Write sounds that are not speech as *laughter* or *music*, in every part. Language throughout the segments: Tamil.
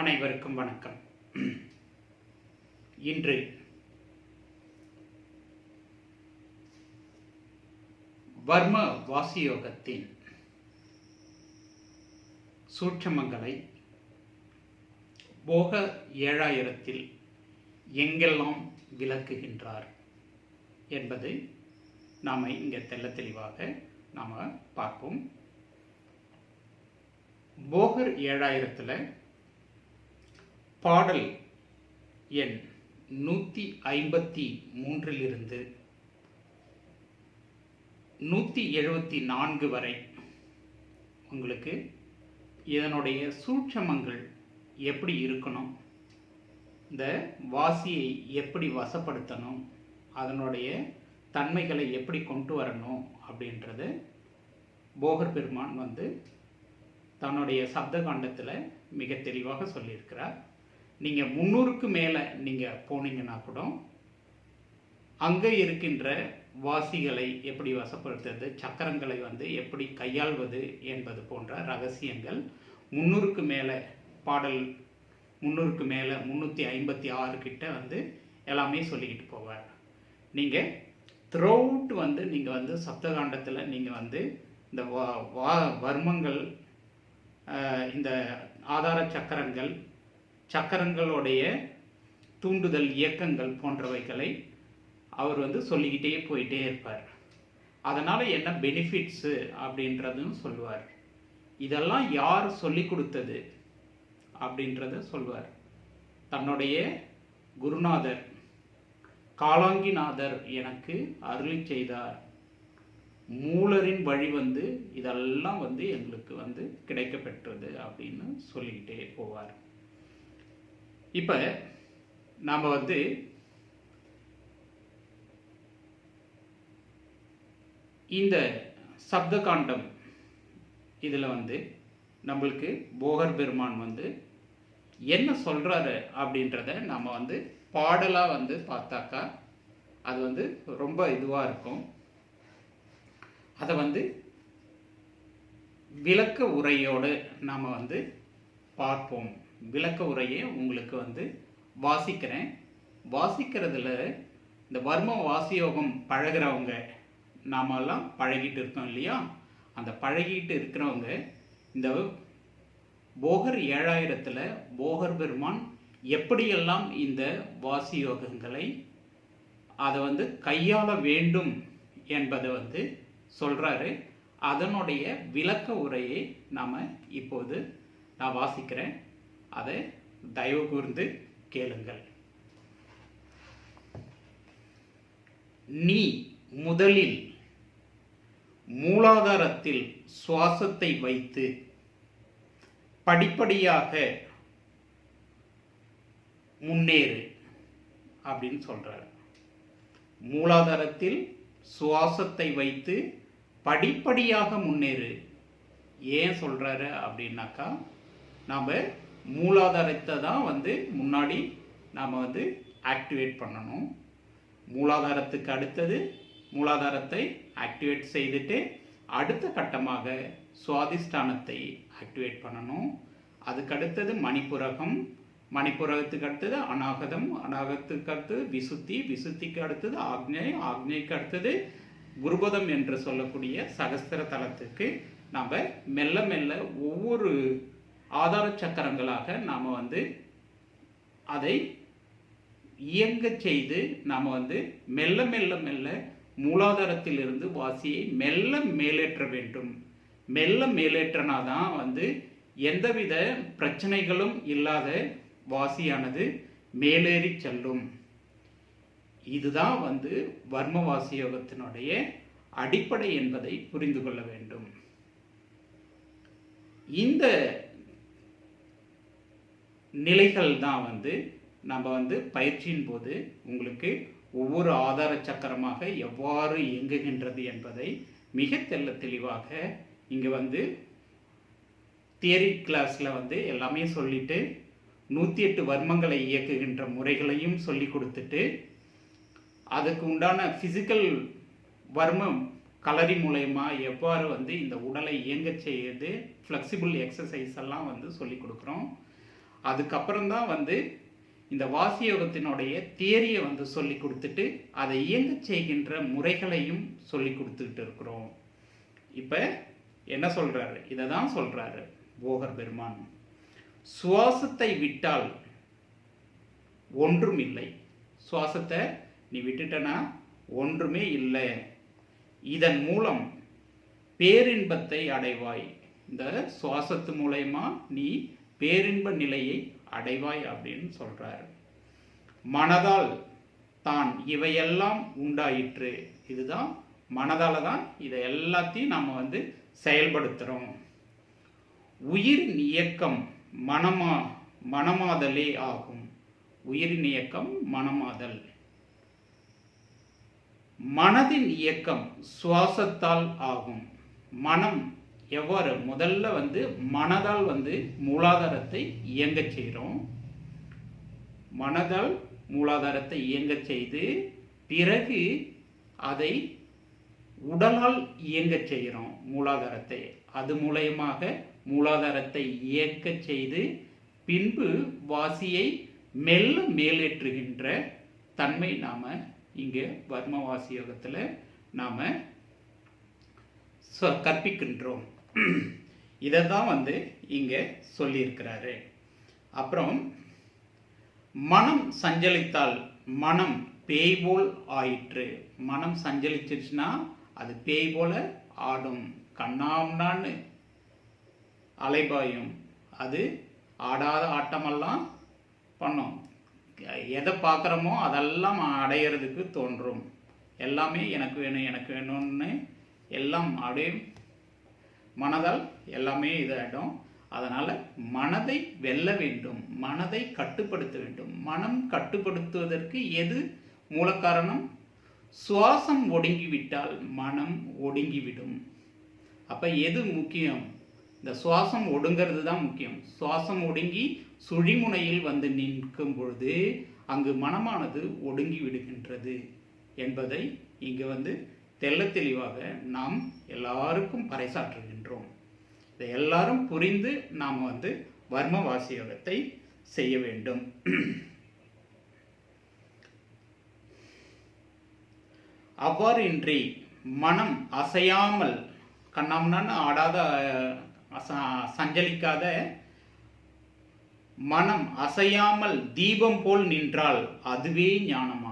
அனைவருக்கும் வணக்கம். இன்று வர்ம வாசியோகத்தின் சூட்சமங்களை போக ஏழாயிரத்தில் எங்கெல்லாம் விளக்குகின்றார் என்பது நாம் இங்கே தெல்ல தெளிவாக நாம் பார்ப்போம். போகர் ஏழாயிரத்தில் பாடல் எண் நூற்றி ஐம்பத்தி மூன்றிலிருந்து நூற்றி எழுபத்தி நான்கு வரை. உங்களுக்கு இதனுடைய சூட்சமங்கள் எப்படி இருக்கணும்? இந்த வாசியை எப்படி வசப்படுத்தணும்? அதனுடைய தன்மைகளை எப்படி கொண்டு வரணும்? அப்படின்றது போகர் பெருமான் வந்து தன்னுடைய சப்த காண்டத்தில் மிக தெளிவாக சொல்லியிருக்கிறார். நீங்கள் முந்நூறுக்கு மேலே நீங்கள் போனீங்கன்னா கூட அங்கே இருக்கின்ற வாசிகளை எப்படி வசப்படுத்துறது சக்கரங்களை வந்து எப்படி கையாள்வது என்பது போன்ற ரகசியங்கள் முந்நூறுக்கு மேலே பாடல் முந்நூறுக்கு மேலே முந்நூற்றி ஐம்பத்தி ஆறு கிட்ட வந்து எல்லாமே சொல்லிக்கிட்டு போவார். நீங்கள் த்ரோட் வந்து நீங்கள் வந்து சப்தகாண்டத்தில் நீங்கள் வந்து இந்த வா வா வர்மங்கள் இந்த ஆதார சக்கரங்கள் சக்கரங்களுடைய தூண்டுதல் இயக்கங்கள் போன்றவைகளை அவர் வந்து சொல்லிக்கிட்டே போயிட்டே இருப்பார். அதனால் என்ன பெனிஃபிட்ஸு அப்படின்றதும் சொல்லுவார். இதெல்லாம் யார் சொல்லி கொடுத்தது அப்படின்றத சொல்வார் தன்னுடைய குருநாதர் காலாங்கிநாதர் எனக்கு அருளி செய்தார். மூலரின் வழி வந்து இதெல்லாம் வந்து எங்களுக்கு வந்து கிடைக்கப்பெற்றது அப்படின்னு சொல்லிக்கிட்டே போவார். இப்போ நாம் வந்து இந்த சப்த காண்டம் இதில் வந்து நம்மளுக்கு போகர் பெருமான் வந்து என்ன சொல்கிறாரு அப்படின்றத நம்ம வந்து பாடலாக வந்து பார்த்தாக்கா அது வந்து ரொம்ப இதுவாக இருக்கும். அதை வந்து விளக்க உரையோடு நாம் வந்து பார்ப்போம். விளக்க உரையை உங்களுக்கு வந்து வாசிக்கிறேன். வாசிக்கிறதுல இந்த வர்ம வாசியோகம் பழகிறவங்க நாமெல்லாம் பழகிட்டு இருக்கோம் இல்லையா? அந்த பழகிட்டு இருக்கிறவங்க இந்த போகர் ஏழாயிரத்தில் போகர் பெருமான் எப்படியெல்லாம் இந்த வாசியோகங்களை அதை வந்து கையாள வேண்டும் என்பதை வந்து சொல்கிறாரு அதனுடைய விளக்க உரையை நாம் இப்போது நான் வாசிக்கிறேன். அதை தயவு கூர்ந்து கேளுங்கள். நீ முதலில் மூலாதாரத்தில் சுவாசத்தை வைத்து படிப்படியாக முன்னேறு அப்படின்னு சொல்றாரு. மூலாதாரத்தில் சுவாசத்தை வைத்து படிப்படியாக முன்னேறு. ஏன் சொல்றாரு அப்படின்னாக்கா நாம் மூலாதாரத்தை தான் வந்து முன்னாடி நாம் வந்து ஆக்டிவேட் பண்ணணும். மூலாதாரத்துக்கு அடுத்தது மூலாதாரத்தை ஆக்டிவேட் செய்துட்டு அடுத்த கட்டமாக சுவாதிஷ்டானத்தை ஆக்டிவேட் பண்ணணும். அதுக்கு அடுத்தது மணிப்புரகம். மணிப்புரகத்துக்கு அடுத்தது அநாகதம். அநாகத்துக்கு அடுத்தது விசுத்தி. விசுத்திக்கு அடுத்தது ஆக்னேயம் ஆக்னேய்க்கு அடுத்தது குருபதம் என்று சொல்லக்கூடிய சகஸ்திர தலத்துக்கு நம்ம மெல்ல மெல்ல ஒவ்வொரு ஆதார சக்கரங்களாக நாம் வந்து அதை இயங்கச் செய்து நாம் வந்து மெல்ல மெல்ல மெல்ல மூலாதாரத்திலிருந்து வாசியை மெல்ல மேலேற்ற வேண்டும். மெல்ல மேலேற்றனாதான் வந்து எந்தவித பிரச்சனைகளும் இல்லாத வாசியானது மேலேறி செல்லும். இதுதான் வந்து வர்ம வாசியோகத்தினுடைய அடிப்படை என்பதை புரிந்து கொள்ள வேண்டும். இந்த நிலைகள் தான் வந்து நம்ம வந்து பயிற்சியின் போது உங்களுக்கு ஒவ்வொரு ஆதார சக்கரமாக எவ்வாறு இயங்குகின்றது என்பதை மிக தெல்ல தெளிவாக இங்கே வந்து தியரி கிளாஸில் வந்து எல்லாமே சொல்லிட்டு நூற்றி எட்டு வர்மங்களை இயக்குகின்ற முறைகளையும் சொல்லி கொடுத்துட்டு அதுக்கு உண்டான ஃபிசிக்கல் வர்மம் கலரி மூலயமா எவ்வாறு வந்து இந்த உடலை இயங்கச் செய்யுது ஃப்ளெக்சிபிள் எக்ஸசைஸ் எல்லாம் வந்து சொல்லி கொடுக்குறோம். அதுக்கப்புறம் தான் வந்து இந்த வாசியோகத்தினுடைய தேரியை வந்து சொல்லி கொடுத்துட்டு அதை இயங்க செய்கின்ற முறைகளையும் சொல்லி கொடுத்துக்கிட்டு இருக்கிறோம். இப்போ என்ன சொல்கிறாரு இதை தான் சொல்கிறாரு போகர் பெருமான். சுவாசத்தை விட்டால் ஒன்றும் இல்லை. சுவாசத்தை நீ விட்டுட்டனா? ஒன்றுமே இல்லை. இதன் மூலம் பேரின்பத்தை அடைவாய். இந்த சுவாசத்து மூலயமா நீ பேரின்ப நிலையை அடைவாய் அப்படின்னு சொல்கிறார் மனதால் தான் இவையெல்லாம் உண்டாயிற்று. இதுதான் மனதால் தான் இதை எல்லாத்தையும் நம்ம வந்து செயல்படுத்துகிறோம் உயிரின் இயக்கம் மனமா மனமாதலே ஆகும். உயிரின் இயக்கம் மனமாதல். மனதின் இயக்கம் சுவாசத்தால் ஆகும். மனம் எவ்வாறு? முதல்ல வந்து மனதால் வந்து மூலாதாரத்தை இயங்கச் செய்கிறோம். மனதால் மூலாதாரத்தை இயங்கச் செய்து பிறகு அதை உடலால் இயங்கச் செய்கிறோம் மூலாதாரத்தை. அது மூலயமாக மூலாதாரத்தை இயக்க செய்து பின்பு வாசியை மெல்ல மேலேற்றுகின்ற தன்மை நாம் இங்கே வர்மவாசி யோகத்தில் நாம் கற்பிக்கின்றோம். *clears throat* இதை தான் வந்து இங்கே சொல்லியிருக்கிறாரு. அப்புறம் மனம் சஞ்சலித்தால் மனம் பேய் போல் ஆயிற்று. மனம் சஞ்சலிச்சிருச்சுன்னா அது பேய் போல ஆடும். கண்ணாம்னான்னு அலைபாயும். அது ஆடாத ஆட்டமெல்லாம் பண்ணும். எதை பார்க்குறோமோ அதெல்லாம் அடையிறதுக்கு தோன்றும். எல்லாமே எனக்கு வேணும் எனக்கு வேணும்னு எல்லாம் அப்படியே மனதால் எல்லாமே இதாகிடும் அதனால் மனதை வெல்ல வேண்டும். மனதை கட்டுப்படுத்த வேண்டும். மனம் கட்டுப்படுத்துவதற்கு எது மூல காரணம் சுவாசம் ஒடுங்கிவிட்டால் மனம் ஒடுங்கிவிடும். அப்போ எது முக்கியம்? இந்த சுவாசம் ஒடுங்கிறது தான் முக்கியம். சுவாசம் ஒடுங்கி சுழிமுனையில் வந்து நிற்கும் பொழுது அங்கு மனமானது ஒடுங்கி விடுகின்றது என்பதை இங்கு வந்து தெள்ள தெளிவாக நாம் எல்லாருக்கும் பறைசாற்றுகின்றோம் இதை எல்லாரும் புரிந்து நாம் வந்து வர்ம வாசியோகத்தை செய்ய வேண்டும். அவ்வாறு இன்றி மனம் அசையாமல் கண்ணாமண்ணான்னு ஆடாத சஞ்சலிக்காத மனம் அசையாமல் தீபம் போல் நின்றால் அதுவே ஞானமாகும்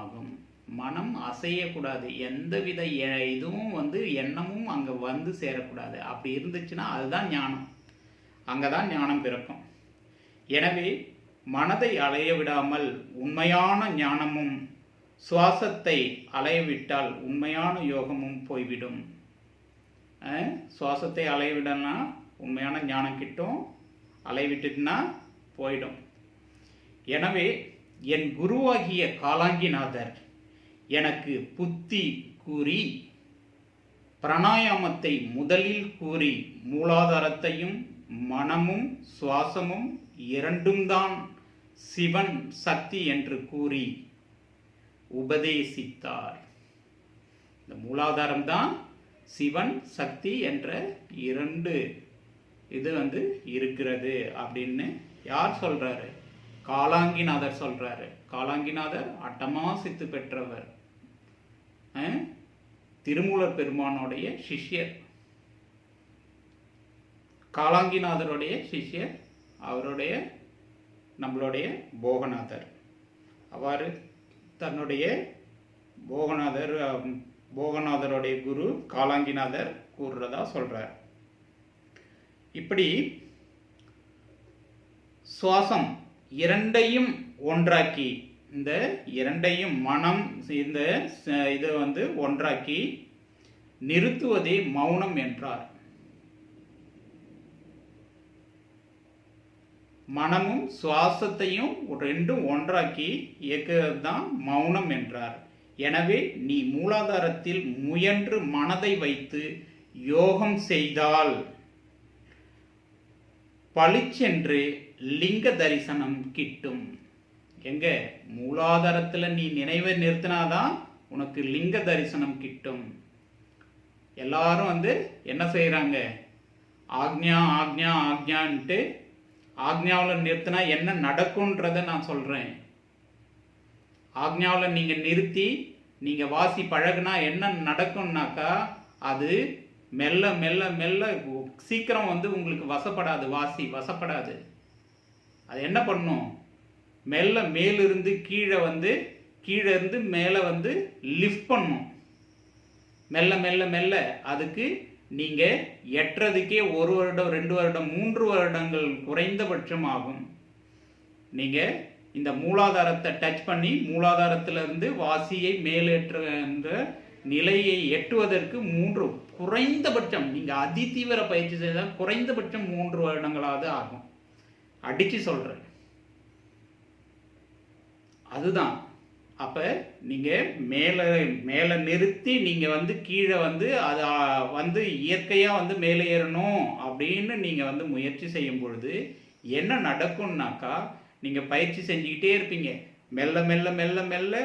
மனம் அசையக்கூடாது. எந்தவித எ- இதுவும் வந்து எண்ணமும் அங்கே வந்து சேரக்கூடாது. அப்படி இருந்துச்சுன்னா அதுதான் ஞானம். அங்கே தான் ஞானம் பிறக்கும். எனவே மனதை அலைய விடாமல் உண்மையான ஞானமும் சுவாசத்தை அலைய விட்டால் உண்மையான யோகமும் போய்விடும். சுவாசத்தை அலையவிடனா உண்மையான ஞானம் கிட்டும் அலையவிட்டுன்னா போயிடும். எனவே என் குருவாகிய காலாங்கிநாதர் எனக்கு புத்தி கூறி பிராணாயாமத்தை முதலில் கூறி மூலாதாரத்தையும் மனமும் சுவாசமும் இரண்டும் தான் சிவன் சக்தி என்று கூறி உபதேசித்தார். இந்த மூலாதாரம் தான் சிவன் சக்தி என்ற இரண்டு இது வந்து இருக்கிறது அப்படின்னு யார் சொல்றாரு? காலாங்கிநாதர் சொல்றாரு. காலாங்கிநாதர் அட்டமா சித்து பெற்றவர். திருமூலர் பெருமானுடைய சிஷ்யர். காலாங்கிநாதருடைய சிஷ்யர் அவருடைய நம்மளுடைய போகநாதர். அவ்வாறு தன்னுடைய போகநாதர் போகநாதருடைய குரு காலாங்கிநாதர் கூறுறதா சொல்கிறார் இப்படி சுவாசம் இரண்டையும் ஒன்றாக்கி இந்த இரண்டையும் மனம் இந்த இதை வந்து ஒன்றாக்கி நிறுத்துவதே மௌனம் என்றார். மனமும் சுவாசத்தையும் ரெண்டும் ஒன்றாக்கி இயக்குவது தான் மௌனம் என்றார். எனவே நீ மூலாதாரத்தில் முயன்று மனதை வைத்து யோகம் செய்தால் பளிச்சென்று லிங்க தரிசனம் கிட்டும். எங்க? மூலாதாரத்தில் நீ நினைவை நிறுத்தினாதான் உனக்கு லிங்க தரிசனம் கிட்டும். எல்லாரும் வந்து என்ன செய்கிறாங்க ஆக்ஞா ஆக்ஞா ஆக்ஞான்ட்டு ஆக்ஞாவில் நிறுத்தினா என்ன நடக்கும்ன்றத நான் சொல்கிறேன் ஆக்ஞாவில் நீங்கள் நிறுத்தி நீங்கள் வாசி பழகுனா என்ன நடக்கும்னாக்கா அது மெல்ல மெல்ல மெல்ல சீக்கிரம் வந்து உங்களுக்கு வசப்படாது வாசி வசப்படாது. அது என்ன பண்ணும்? மெல்ல மேலிருந்து கீழே வந்து கீழே இருந்து மேலே வந்து லிஃப்ட் பண்ணும் மெல்ல மெல்ல மெல்ல அதுக்கு நீங்கள் எட்டுறதுக்கே ஒரு வருடம் ரெண்டு வருடம் மூன்று வருடங்கள் குறைந்தபட்சம் ஆகும். நீங்கள் இந்த மூலாதாரத்தை டச் பண்ணி மூலாதாரத்திலிருந்து வாசியை மேலேற்றுகின்ற நிலையை எட்டுவதற்கு மூன்று குறைந்தபட்சம் நீங்கள் அதிதீவிர பயிற்சி செய்தால் குறைந்தபட்சம் மூன்று வருடங்களாவது ஆகும். அடித்து சொல்கிறேன் அதுதான். அப்போ நீங்கள் மேலே மேலே நிறுத்தி நீங்கள் வந்து கீழே வந்து அது வந்து இயற்கையாக வந்து மேலே ஏறணும் அப்படின்னு நீங்கள் வந்து முயற்சி செய்யும் பொழுது என்ன நடக்கும்னாக்கா நீங்கள் பயிற்சி செஞ்சுக்கிட்டே இருப்பீங்க. மெல்ல மெல்ல மெல்ல மெல்ல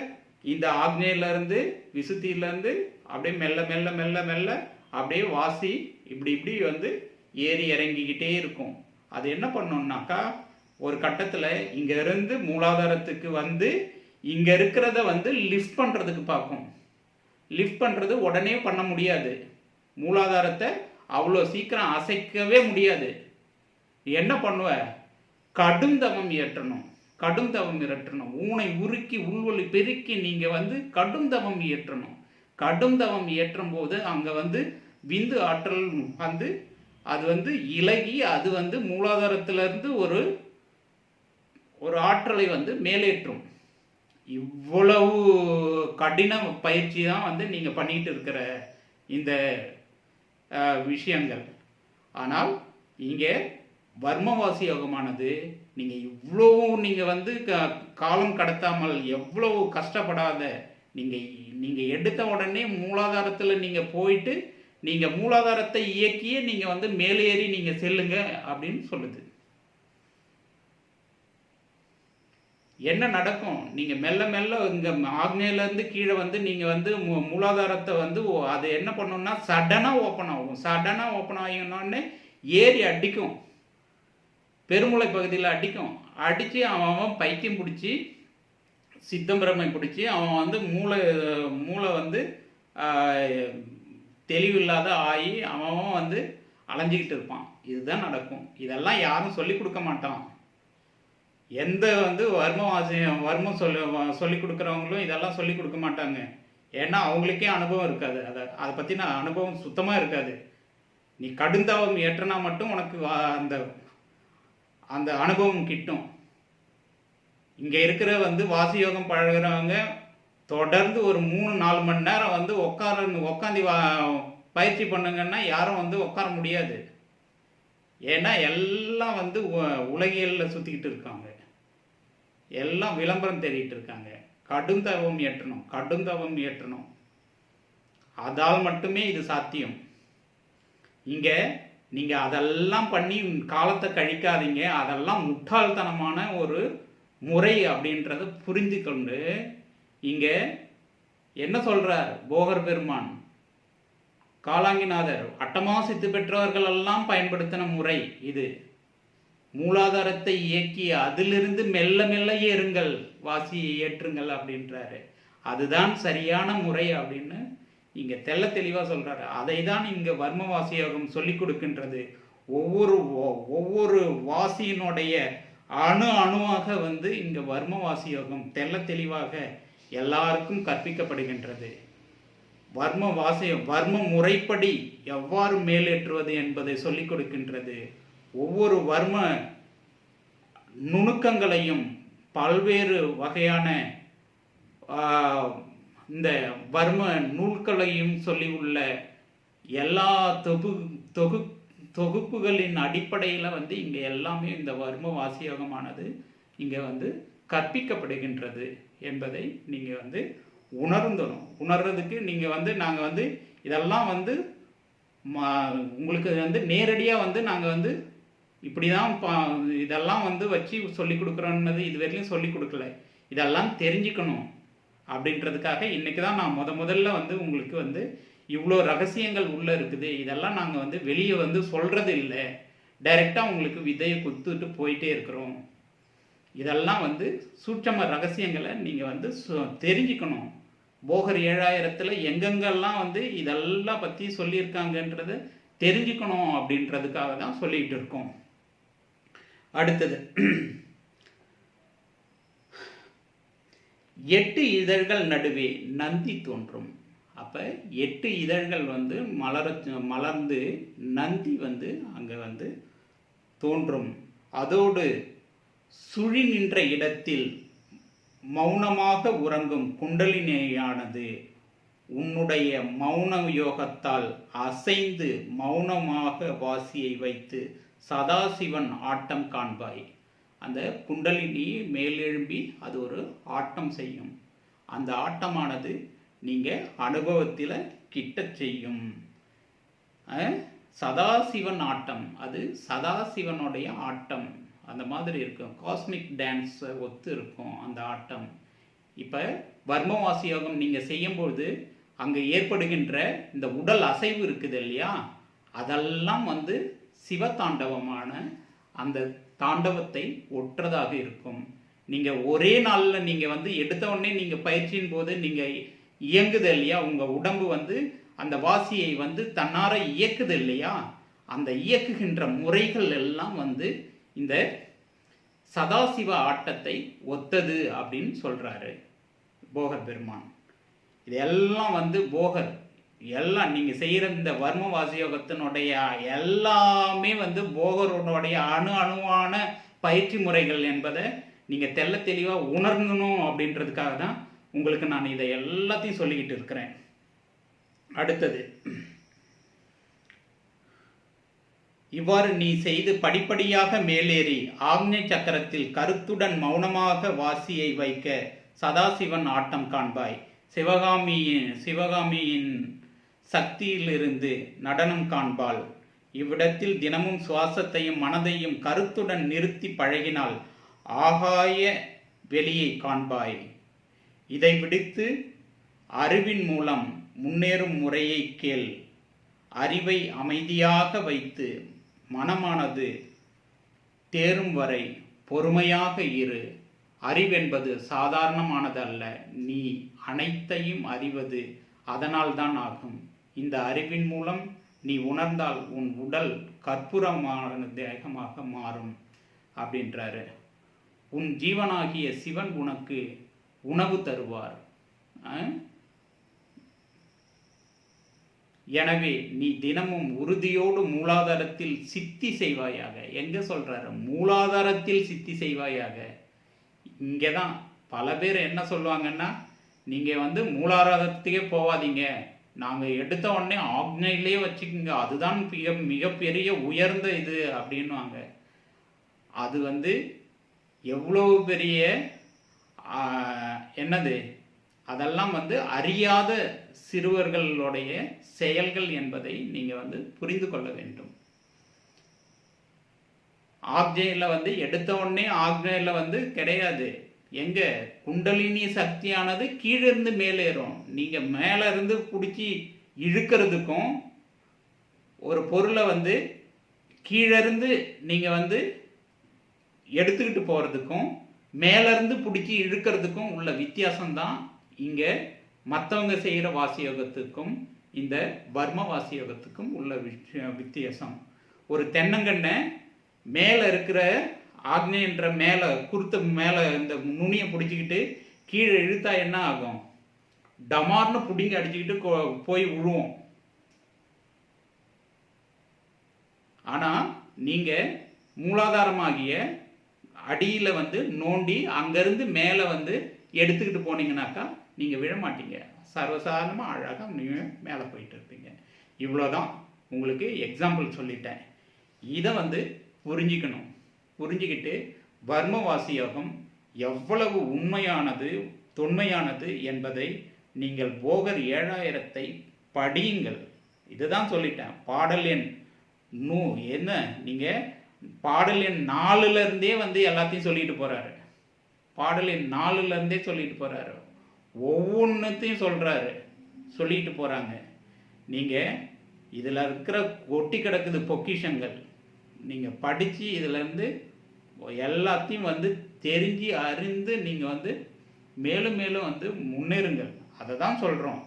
இந்த ஆக்னேயிலேருந்து விசுத்தியிலேருந்து அப்படியே மெல்ல மெல்ல மெல்ல மெல்ல அப்படியே வாசி இப்படி இப்படி வந்து ஏறி இறங்கிக்கிட்டே இருக்கும். அது என்ன பண்ணணுன்னாக்கா ஒரு கட்டத்தில் இங்கேருந்து மூலாதாரத்துக்கு வந்து இங்கே இருக்கிறத வந்து லிஃப்ட் பண்ணுறதுக்கு பார்க்கும் லிஃப்ட் பண்ணுறது உடனே பண்ண முடியாது. மூலாதாரத்தை அவ்வளோ சீக்கிரம் அசைக்கவே முடியாது. என்ன பண்ணுவ? கடும் தவம் இயற்றணும். கடும் தவம் இயற்றணும் ஊனை உருக்கி உள்வொலி பெருக்கி நீங்கள் வந்து கடும் தவம் இயற்றணும். கடும் தவம் இயற்றும் போது அங்கே வந்து விந்து ஆற்றல் வந்து அது வந்து இலகி அது வந்து மூலாதாரத்திலிருந்து ஒரு ஒரு ஆற்றலை வந்து மேலேற்றும். இவ்வளவு கடின பயிற்சி தான் வந்து நீங்கள் பண்ணிட்டு இருக்கிற இந்த விஷயங்கள். ஆனால் இங்கே வர்மவாசி யோகமானது நீங்கள் இவ்வளவு நீங்கள் வந்து க- காலம் கடத்தாமல் எவ்வளவு கஷ்டப்படாத நீங்கள் நீங்கள் எடுத்த உடனே மூலாதாரத்தில் நீங்கள் போயிட்டு நீங்கள் மூலாதாரத்தை இயக்கியே நீங்கள் வந்து மேலேறி நீங்கள் செல்லுங்க அப்படின்னு சொல்லுது. என்ன நடக்கும்? நீங்க மெல்ல மெல்ல இங்க ஆக்னேயிலேருந்து கீழே வந்து நீங்க வந்து மூ- மூலாதாரத்தை வந்து ஓ- அது என்ன பண்ணணும்னா சடனாக ஓப்பன் ஆகும். சடனாக ஓப்பன் ஆகினோடனே ஏறி அடிக்கும். பெருமுளை பகுதியில் அடிக்கும். அடித்து அவன் அவன் பைத்தியம் பிடிச்சி சித்தம்பிரமை பிடிச்சி அவன் வந்து மூளை மூளை வந்து தெளிவில்லாத ஆகி அவன் வந்து அலைஞ்சிக்கிட்டு இருப்பான். இதுதான் நடக்கும். இதெல்லாம் யாரும் சொல்லி கொடுக்க மாட்டான். எந்த வந்து வர்மம் வாசியம் வர்மம் சொல்லி சொல்லி கொடுக்குறவங்களும் இதெல்லாம் சொல்லி கொடுக்க மாட்டாங்க. ஏன்னா அவங்களுக்கே அனுபவம் இருக்காது. அதை அதை பற்றின அனுபவம் சுத்தமாக இருக்காது. நீ கடுந்தவம் ஏற்றனா மட்டும் உனக்கு வா- அந்த அந்த அனுபவம் கிட்டும். இங்கே இருக்கிற வந்து வாசி யோகம் பழகிறவங்க தொடர்ந்து ஒரு மூணு நாலு மணி நேரம் வந்து உட்கார உட்காந்து வா பயிற்சி பண்ணுங்கன்னா யாரும் வந்து உட்கார முடியாது. ஏன்னா எல்லாம் வந்து உ- உலகியலில் சுற்றிக்கிட்டு இருக்காங்க. எல்லாம் விளம்பரம் தேடிட்டு இருக்காங்க. கடும் தவம் ஏற்றணும் கடும் தவம் ஏற்றணும் அதால் மட்டுமே இது சாத்தியம். இங்கே நீங்கள் அதெல்லாம் பண்ணி காலத்தை கழிக்காதீங்க. அதெல்லாம் முட்டாள்தனமான ஒரு முறை அப்படின்றத புரிந்து கொண்டு இங்கே என்ன சொல்கிறார் போகர் பெருமான்? காலாங்கிநாதர் அட்டமா சித்து பெற்றவர்கள் எல்லாம் பயன்படுத்தின முறை இது. மூலாதாரத்தை இயக்கி அதிலிருந்து மெல்ல மெல்ல ஏறுங்கள் வாசியை ஏற்றுங்கள் அப்படின்றாரு. அதுதான் சரியான முறை அப்படின்னு இங்க தெள்ள தெளிவா சொல்றாரு. அதை தான் இங்க வர்ம வாசி சொல்லி கொடுக்கின்றது. ஒவ்வொரு ஒ- ஒவ்வொரு வாசியினுடைய அணு அணுவாக வந்து இங்க வர்ம வாசி தெள்ள தெளிவாக எல்லாருக்கும் கற்பிக்கப்படுகின்றது. வர்ம வாசிய வர்ம முறைப்படி எவ்வாறு மேலேற்றுவது என்பதை சொல்லிக் கொடுக்கின்றது. ஒவ்வொரு வர்ம நுணுக்கங்களையும் பல்வேறு வகையான இந்த வர்ம நூல்களையும் சொல்லி உள்ள எல்லா தொகு தொகு தொகுப்புகளின் அடிப்படையில் வந்து இங்கே எல்லாமே இந்த வர்ம வாசியோகமானது இங்கே வந்து கற்பிக்கப்படுகின்றது என்பதை நீங்கள் வந்து உணர்ந்தணும். உணர்றதுக்கு நீங்கள் வந்து நாங்கள் வந்து இதெல்லாம் வந்து உங்களுக்கு வந்து நேரடியாக வந்து நாங்கள் வந்து இப்படி தான் பா- இதெல்லாம் வந்து வச்சு சொல்லி கொடுக்குறோன்னது இது வரையிலும் சொல்லி கொடுக்கல. இதெல்லாம் தெரிஞ்சுக்கணும் அப்படின்றதுக்காக இன்றைக்கி தான் நான் முத முதல்ல வந்து உங்களுக்கு வந்து இவ்வளோ ரகசியங்கள் உள்ளே இருக்குது. இதெல்லாம் நாங்கள் வந்து வெளியே வந்து சொல்கிறது இல்லை. டைரெக்டாக உங்களுக்கு விதையை குத்துட்டு போயிட்டே இருக்கிறோம். இதெல்லாம் வந்து சூட்சம ரகசியங்களை நீங்கள் வந்து சு- தெரிஞ்சுக்கணும். போகர் ஏழாயிரத்தில் எங்கெங்கெல்லாம் வந்து இதெல்லாம் பற்றி சொல்லியிருக்காங்கன்றது தெரிஞ்சுக்கணும் அப்படின்றதுக்காக தான் சொல்லிகிட்டு இருக்கோம். அடுத்தது. எட்டு இதழ்கள் நடுவே நந்தி தோன்றும். அப்போ எட்டு இதழ்கள் வந்து மலர மலர்ந்து நந்தி வந்து அங்கே வந்து தோன்றும். அதோடு சுழி நின்ற இடத்தில் மௌனமாக உறங்கும் குண்டலினியானது உன்னுடைய மௌன யோகத்தால் அசைந்து மௌனமாக வாசியை வைத்து சதாசிவன் ஆட்டம் காண்பாய். அந்த குண்டலினி மேலெழும்பி அது ஒரு ஆட்டம் செய்யும். அந்த ஆட்டமானது நீங்கள் அனுபவத்தில் கிட்ட செய்யும். சதாசிவன் ஆட்டம். அது சதாசிவனுடைய ஆட்டம். அந்த மாதிரி இருக்கும். காஸ்மிக் டான்ஸை ஒத்து இருக்கும் அந்த ஆட்டம். இப்போ வர்மவாசி யோகம் நீங்கள் செய்யும்பொழுது அங்கே ஏற்படுகின்ற இந்த உடல் அசைவு இருக்குது இல்லையா? அதெல்லாம் வந்து சிவதாண்டவமான அந்த தாண்டவத்தை ஒற்றதாக இருக்கும். நீங்கள் ஒரே நாளில் நீங்கள் வந்து எடுத்த உடனே நீங்கள் பயிற்சியின் போது நீங்கள் இயங்குது இல்லையா? உங்கள் உடம்பு வந்து அந்த வாசியை வந்து தன்னார இயக்குது இல்லையா? அந்த இயக்குகின்ற முறைகள் எல்லாம் வந்து இந்த சதாசிவ ஆட்டத்தை ஒத்தது அப்படின்னு சொல்கிறாரு போகர் பெருமான். இது எல்லாம் வந்து போகர் எல்லாம் நீங்கள் செய்கிற இந்த வர்ம வாசியோகத்தினுடைய எல்லாமே வந்து போகருடைய அணு அணுவான பயிற்சி முறைகள் என்பதை நீங்கள் தெள்ள தெளிவாக உணர்ந்தணும் அப்படின்றதுக்காக தான் உங்களுக்கு நான் இதை எல்லாத்தையும் சொல்லிக்கிட்டு இருக்கிறேன். அடுத்தது இவ்வாறு நீ செய்து படிப்படியாக மேலேறி ஆக்னே சக்கரத்தில் கருத்துடன் மௌனமாக வாசியை வைக்க சதாசிவன் ஆட்டம் காண்பாய். சிவகாமியின் சிவகாமியின் சக்தியிலிருந்து நடனம் காண்பாள். இவ்விடத்தில் தினமும் சுவாசத்தையும் மனதையும் கருத்துடன் நிறுத்தி பழகினால் ஆகாய வெளியை காண்பாய். இதை விடுத்து அறிவின் மூலம் முன்னேறும் முறையை கேள். அறிவை அமைதியாக வைத்து மனமானது தேரும் வரை பொறுமையாக இரு. அறிவென்பது சாதாரணமானதல்ல. நீ அனைத்தையும் அறிவது அதனால்தான் ஆகும். இந்த அறிவின் மூலம் நீ உணர்ந்தால் உன் உடல் கற்பூரமான தேகமாக மாறும் அப்படின்றாரு. உன் ஜீவனாகிய சிவன் உனக்கு உணவு தருவார். எனவே நீ தினமும் உறுதியோடு மூலாதாரத்தில் சித்தி செய்வாயாக. எங்க சொல்றாரு? மூலாதாரத்தில் சித்தி செய்வாயாக. இங்கே தான் பல பேர் என்ன சொல்லுவாங்கன்னா நீங்கள் வந்து மூலாதாரத்துக்கே போவாதீங்க. நாங்கள் எடுத்த உடனே ஆக்னையிலே வச்சுக்கோங்க. அதுதான் மிக மிகப்பெரிய உயர்ந்த இது அப்படின்னுவாங்க. அது வந்து எவ்வளவு பெரிய என்னது? அதெல்லாம் வந்து அறியாத சிறுவர்களுடைய செயல்கள் என்பதை நீங்கள் வந்து புரிந்து கொள்ள வேண்டும். ஆக்னேயில வந்து எடுத்த உடனே ஆக்னேயில வந்து கிடையாது. எங்க? குண்டலினி சக்தியானது கீழிருந்து மேலேறும். நீங்க மேல இருந்து பிடிச்சி இழுக்கிறதுக்கும் ஒரு பொருளை வந்து கீழிருந்து நீங்க வந்து எடுத்துக்கிட்டு போகிறதுக்கும் மேலேருந்து பிடிச்சி இழுக்கிறதுக்கும் உள்ள வித்தியாசம் தான் மற்றவங்க செய்கிற வாசியோகத்துக்கும் இந்த பர்ம வாசியோகத்துக்கும் உள்ள வித்தியாசம். ஒரு தென்னங்கண்ணை மேலே இருக்கிற ஆக்னேயன்ற மேலே குருத்த மேலே இந்த நுனியை பிடிச்சிக்கிட்டு கீழே இழுத்தா என்ன ஆகும்? டமார்னு புடிங்க அடிச்சுக்கிட்டு போய் விழுவோம் ஆனா நீங்க மூலாதாரமாகிய அடியில வந்து நோண்டி அங்கிருந்து மேல வந்து எடுத்துக்கிட்டு போனீங்கன்னாக்கா நீங்க விழ மாட்டீங்க. சர்வசாதாரணமா அழகாக நீங்க மேலே போயிட்டு இருப்பீங்க. இவ்வளோதான் உங்களுக்கு எக்ஸாம்பிள் சொல்லிட்டேன். இதை வந்து புரிஞ்சிக்கணும். புரிஞ்சுக்கிட்டு வர்மவாசி யோகம் எவ்வளவு உண்மையானது தொன்மையானது என்பதை நீங்கள் போகர் ஏழாயிரத்தை படியுங்கள். இதுதான் சொல்லிட்டேன். பாடல் எண் நூ என்ன? நீங்கள் பாடல் எண் நாலுலேருந்தே வந்து எல்லாத்தையும் சொல்லிட்டு போகிறாரு பாடல் எண் நாலுலேருந்தே சொல்லிட்டு போகிறாரு ஒவ்வொன்றத்தையும் சொல்கிறாரு சொல்லிட்டு போகிறாங்க நீங்கள் இதில் இருக்கிற கொட்டி கிடக்குது பொக்கிஷங்கள். நீங்கள் படித்து இதிலேருந்து எல்லாத்தையும் வந்து தெரிஞ்சு அறிந்து நீங்கள் வந்து மேலும் மேலும் வந்து முன்னேறுங்கள். அதை தான் சொல்கிறோம்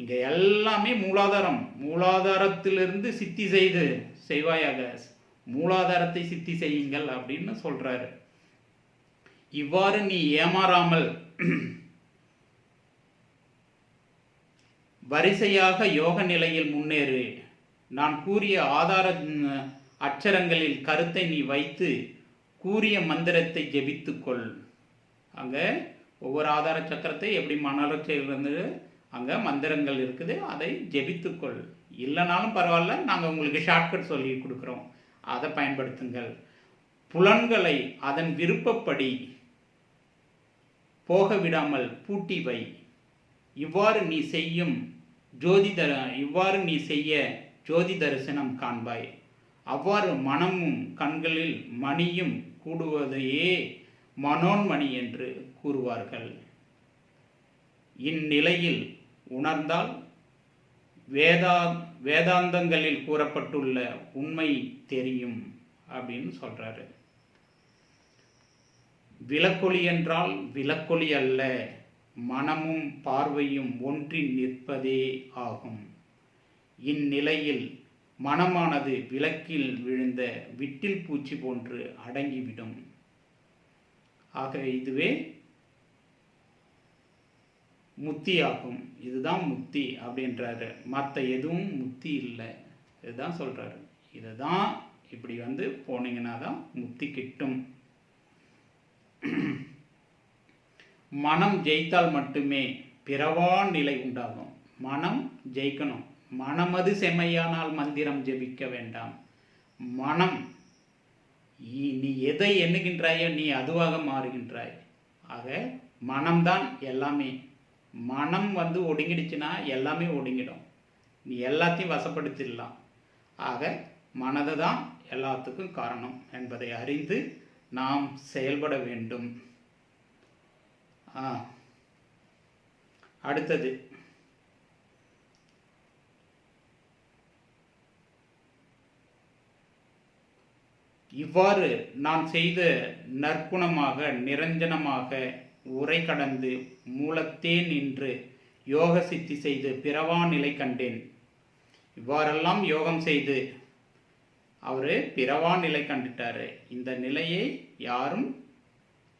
இங்கே எல்லாமே மூலாதாரம். மூலாதாரத்திலிருந்து சித்தி செய்து செய்வாயாக. மூலாதாரத்தை சித்தி செய்யுங்கள் அப்படின்னு சொல்கிறாரு இவ்வாறு நீ ஏமாறாமல் வரிசையாக யோக நிலையில் முன்னேறு. நான் கூறிய ஆதார அச்சரங்களில் அட்சரங்களில் கருத்தை நீ வைத்து கூறிய மந்திரத்தை ஜெபித்துக்கொள். அங்கே ஒவ்வொரு ஆதார சக்கரத்தை எப்படி மனரட்சையிலிருந்து அங்கே மந்திரங்கள் இருக்குது அதை ஜெபித்துக்கொள். இல்லைனாலும் பரவாயில்ல நாங்கள் உங்களுக்கு ஷார்ட்கட் சொல்லி கொடுக்குறோம். அதை பயன்படுத்துங்கள். புலன்களை அதன் விருப்பப்படி போக விடாமல் பூட்டி வை. இவ்வாறு நீ செய்யும் ஜோதி தர இவ்வாறு நீ செய்ய ஜோதி தரிசனம் காண்பாய். அவ்வாறு மனமும் கண்களில் மணியும் கூடுவதையே மனோன்மணி என்று கூறுவார்கள். இந்நிலையில் உணர்ந்தால் வேதா வேதாந்தங்களில் கூறப்பட்டுள்ள உண்மை தெரியும் அப்படின்னு சொல்றாரு. விலக்கொலி என்றால் விளக்கொளி அல்ல மனமும் பார்வையும் ஒன்றி நிற்பதே ஆகும். இந்நிலையில் மனமானது விளக்கில் விழுந்த விட்டில் பூச்சி போன்று அடங்கிவிடும். ஆக இதுவே முத்தியாகும். இதுதான் முத்தி அப்படின்றாரு. மற்ற எதுவும் முத்தி இல்லை. இதுதான் சொல்கிறாரு இதை தான் இப்படி வந்து போனீங்கன்னா தான் முத்தி கிட்டும். மனம் ஜெயித்தால் மட்டுமே பிறவா நிலை உண்டாகும். மனம் ஜெயிக்கணும். மனமது செம்மையானால் மந்திரம் ஜெபிக்க வேண்டாம். மனம் நீ எதை எண்ணுகின்றாயோ நீ அதுவாக மாறுகின்றாய். ஆக மனம்தான் எல்லாமே. மனம் வந்து ஒடுங்கிடுச்சுன்னா எல்லாமே ஒடுங்கிடும். நீ எல்லாத்தையும் வசப்படுத்திடலாம். ஆக மனதை தான் எல்லாத்துக்கும் காரணம் என்பதை அறிந்து நாம் செயல்பட வேண்டும். ஆ. அடுத்தது. இவ்வாறு நான் செய்த நற்குணமாக நிரஞ்சனமாக உரை கடந்து மூலத்தே நின்று யோக சித்தி செய்து பிறவா நிலை கண்டேன். இவ்வாறெல்லாம் யோகம் செய்து அவர் பிறவா நிலை கண்டுட்டாரு. இந்த நிலையை யாரும்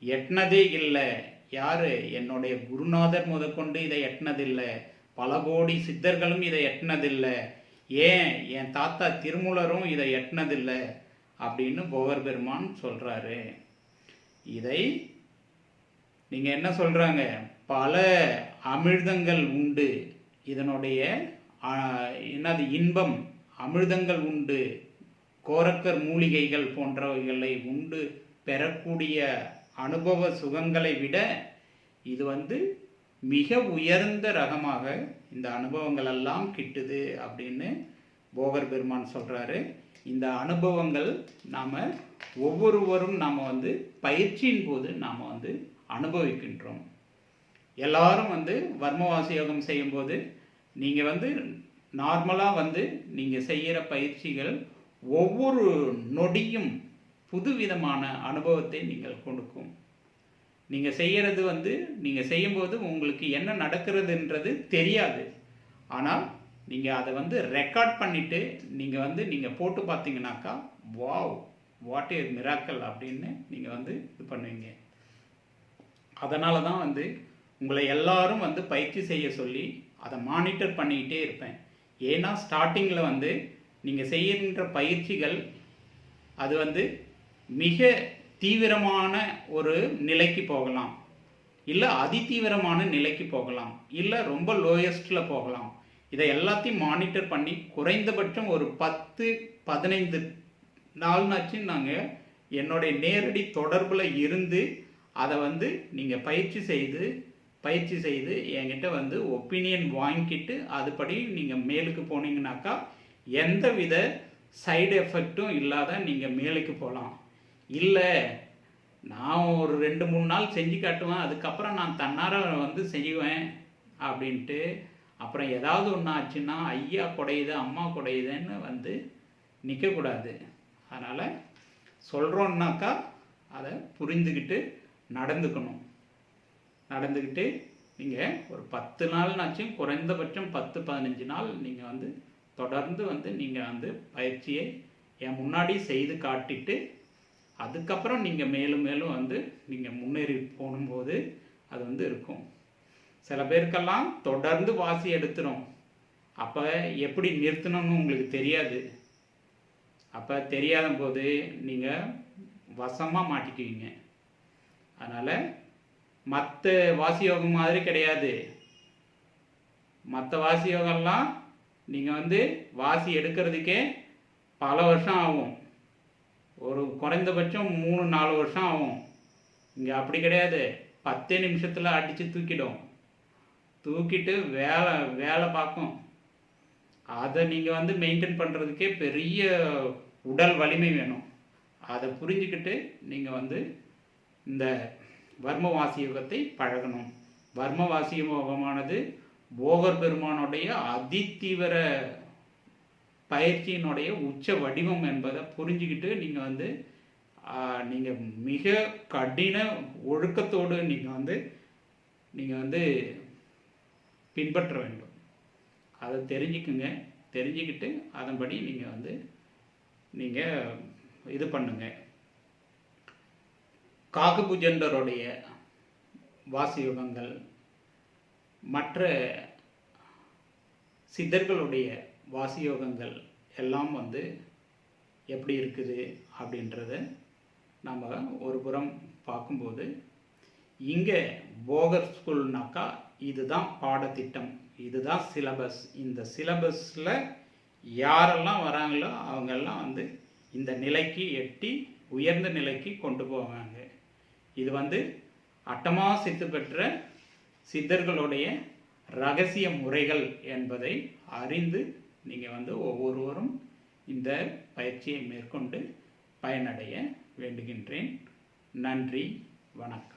எட்டினதே இல்லை. யாரு? என்னுடைய குருநாதர் முதற்கொண்டு இதை எட்டினதில்லை பல கோடி சித்தர்களும் இதை எட்டினதில்லை ஏன்? என் தாத்தா திருமூலரும் இதை எட்டினதில்லை அப்படின்னு போகர் பெருமான் சொல்கிறாரு இதை நீங்கள் என்ன சொல்கிறாங்க பல அமிர்தங்கள் உண்டு. இதனுடைய என்னது இன்பம் அமிர்தங்கள் உண்டு. கோரக்கர் மூலிகைகள் போன்றவைகளை உண்டு. பெறக்கூடிய அனுபவ சுகங்களை விட இது வந்து மிக உயர்ந்த ரகமாக இந்த அனுபவங்கள் எல்லாம் கிட்டுது அப்படின்னு போகர் பெருமான் சொல்கிறாரு இந்த அனுபவங்கள் நாம் ஒவ்வொருவரும் நாம் வந்து பயிற்சியின் போது நாம் வந்து அனுபவிக்கின்றோம். எல்லாரும் வந்து வர்மவாசி யோகம் செய்யும்போது நீங்கள் வந்து நார்மலாக வந்து நீங்கள் செய்கிற பயிற்சிகள் ஒவ்வொரு நொடியும் புதுவிதமான அனுபவத்தை நீங்கள் கொடுக்கும். நீங்கள் செய்கிறது வந்து நீங்கள் செய்யும்போது உங்களுக்கு என்ன நடக்கிறதுன்றது தெரியாது. ஆனால் நீங்கள் அதை வந்து ரெக்கார்ட் பண்ணிவிட்டு நீங்கள் வந்து நீங்கள் போட்டு பார்த்தீங்கன்னாக்கா வாவ் வாட் ஏ மிராக்கல் அப்படின்னு நீங்கள் வந்து இது பண்ணுவீங்க. அதனால தான் வந்து உங்களை எல்லாரும் வந்து பயிற்சி செய்ய சொல்லி அதை மானிட்டர் பண்ணிக்கிட்டே இருப்பேன். ஏன்னா ஸ்டார்டிங்கில் வந்து நீங்கள் செய்கின்ற பயிற்சிகள் அது வந்து மிக தீவிரமான ஒரு நிலைக்கு போகலாம். இல்லை அதிதீவிரமான நிலைக்கு போகலாம். இல்லை ரொம்ப லோயஸ்ட்டில் போகலாம். இதை எல்லாத்தையும் மானிட்டர் பண்ணி குறைந்தபட்சம் ஒரு பத்து பதினைந்து நாள்னாச்சும் நாங்கள் என்னுடைய நேரடி தொடர்பில் இருந்து அதை வந்து நீங்கள் பயிற்சி செய்து பயிற்சி செய்து என்கிட்ட வந்து ஒப்பீனியன் வாங்கிக்கிட்டு அதுபடி நீங்கள் மேலுக்கு போனீங்கன்னாக்கா எந்தவித சைடு எஃபெக்ட்டும் இல்லாத நீங்கள் மேலுக்கு போகலாம் இல்லை நான் ஒரு ரெண்டு மூணு நாள் செஞ்சு காட்டுவேன் அதுக்கப்புறம் நான் தன்னார வந்து செய்வேன் அப்படின்ட்டு அப்புறம் ஏதாவது ஒன்று ஆச்சுன்னா ஐயா குடையுது அம்மா குடையுதுன்னு வந்து நிற்கக்கூடாது அதனால் சொல்கிறோன்னாக்கா அதை புரிந்துக்கிட்டு நடந்துக்கணும். நடந்துக்கிட்டு நீங்கள் ஒரு பத்து நாள்னாச்சும் குறைந்தபட்சம் பத்து பதினஞ்சு நாள் நீங்கள் வந்து தொடர்ந்து வந்து நீங்கள் வந்து பயிற்சியை என் முன்னாடி செய்து காட்டிட்டு அதுக்கப்புறம் நீங்கள் மேலும் மேலும் வந்து நீங்கள் முன்னேறி போகும்போது அது வந்து இருக்கும். சில பேருக்கெல்லாம் தொடர்ந்து வாசி எடுத்துரும். அப்போ எப்படி நிறுத்தணும்னு உங்களுக்கு தெரியாது. அப்போ தெரியாத போது நீங்கள் வசமாக மாட்டிக்குவீங்க. அதனால் மற்ற வாசி யோகம் மாதிரி கிடையாது. மற்ற வாசி யோகம்லாம் நீங்கள் வந்து வாசி எடுக்கிறதுக்கே பல வருஷம் ஆகும். ஒரு குறைந்தபட்சம் மூணு நாலு வருஷம் ஆகும். இங்கே அப்படி கிடையாது. பத்தே நிமிஷத்தில் அடித்து தூக்கிடும். தூக்கிட்டு வேலை வேலை பார்க்கும். அதை நீங்கள் வந்து மெயின்டைன் பண்ணுறதுக்கே பெரிய உடல் வலிமை வேணும். அதை புரிஞ்சுக்கிட்டு நீங்கள் வந்து இந்த வர்மவாசி யுகத்தை பழகணும். வர்மவாசி யுகமானது போகர் பெருமானுடைய அதிதீவிர பயிற்சியினுடைய உச்ச வடிவம் என்பதை புரிஞ்சுக்கிட்டு நீங்கள் வந்து நீங்கள் மிக கடின ஒழுக்கத்தோடு நீங்கள் வந்து நீங்கள் வந்து பின்பற்ற வேண்டும். அதை தெரிஞ்சுக்குங்க. தெரிஞ்சுக்கிட்டு அதன்படி நீங்கள் வந்து நீங்கள் இது பண்ணுங்க. காகபுஜண்டருடைய வாசியுகங்கள் மற்ற சித்தர்களுடைய வாசியோகங்கள் எல்லாம் வந்து எப்படி இருக்குது அப்படின்றத நம்ம ஒரு புறம் பார்க்கும்போது இங்கே போகர் ஸ்கூல்னாக்கா இதுதான் பாடத்திட்டம். இதுதான் சிலபஸ் இந்த சிலபஸில் யாரெல்லாம் வராங்களோ அவங்கெல்லாம் வந்து இந்த நிலைக்கு எட்டி உயர்ந்த நிலைக்கு கொண்டு போவாங்க. இது வந்து அட்டமா சித்து பெற்ற சித்தர்களுடைய ரகசிய முறைகள் என்பதை அறிந்து நீங்கள் வந்து ஒவ்வொருவரும் இந்த பயிற்சியை மேற்கொண்டு பயனடைய வேண்டுகின்றேன். நன்றி வணக்கம்.